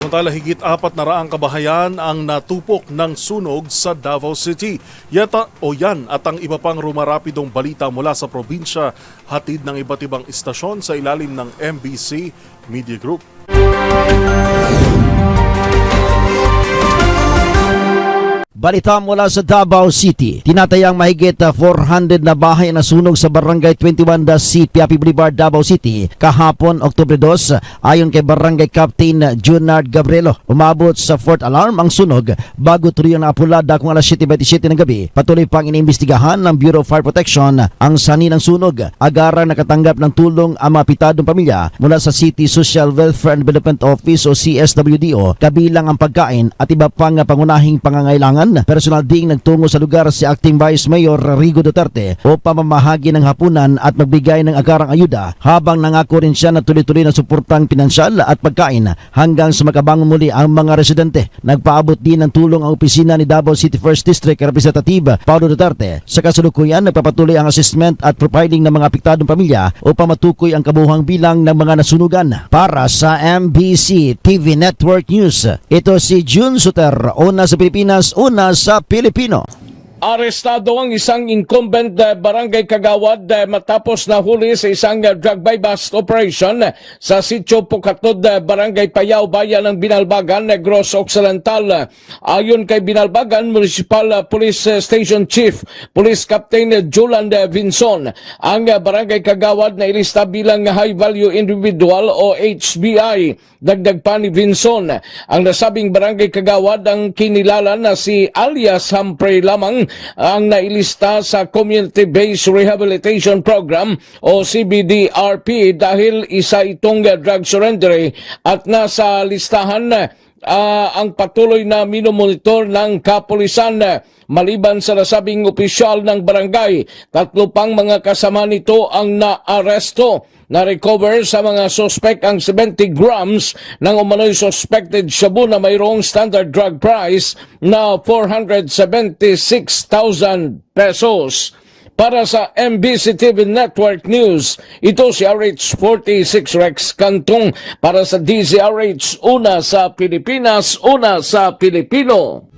Samantala, higit apat na raang kabahayan ang natupok ng sunog sa Davao City. Yata o yan at ang iba pang rumarapidong balita mula sa probinsya, hatid ng iba't ibang istasyon sa ilalim ng MBC Media Group. Balita mula sa Davao City. Tinatayang mahigit uh, 400 na bahay na sunog sa Barangay 21 da C. Piapi Boulevard, Davao City kahapon Oktubre 2 ayon kay Barangay Captain Junard Gabrielo. Umabot sa fourth alarm ang sunog bago tuloy ang apulada kung alas 7.27 ng gabi. Patuloy pang inimbestigahan ng Bureau of Fire Protection ang sani ng sunog. Agarang nakatanggap ng tulong ang mga pitadong pamilya mula sa City Social Welfare and Development Office o CSWDO kabilang ang pagkain at iba pang pangunahing pangangailangan. Personal ding nagtungo sa lugar si Acting Vice Mayor Rigo Duterte o pamamahagi ng hapunan at magbigay ng agarang ayuda habang nangako rin siya na tuloy-tuloy na suportang pinansyal at pagkain hanggang sa makabangon muli ang mga residente. Nagpaabot din ng tulong ang opisina ni Davao City First District Representative Paulo Duterte. Sa kasalukuyan, nagpapatuloy ang assessment at profiling ng mga apektadong pamilya upang matukoy ang kabuhang bilang ng mga nasunugan. Para sa MBC TV Network News, ito si June Suter, una sa Pilipinas, una sa Pilipino. Arestado ang isang incumbent uh, barangay kagawad uh, matapos nahuli sa isang uh, drug buy bust operation sa sitio Pukatod, barangay Payaw, bayan ng Binalbagan, Negros Occidental. Ayon kay Binalbagan Municipal Police Station Chief, Police Captain Julan Vinson, ang barangay kagawad na ilista bilang high value individual o HBI. Dagdag pa ni Vinson, ang nasabing barangay kagawad ang kinilala na si alias Humphrey lamang ang nailista sa Community Based Rehabilitation Program o CBDRP dahil isa itong drug surrender at nasa listahan ah, ang patuloy na minomonitor ng kapulisan ah, maliban sa nasabing opisyal ng barangay. Tatlo pang mga kasama nito ang naaresto. Na-recover sa mga suspect ang 70 grams ng umano'y suspected shabu na mayroong standard drug price na 476,000 pesos. Para sa MBC TV Network News, ito si RH46 Rex Cantong para sa DZRH, una sa Pilipinas, una sa Pilipino.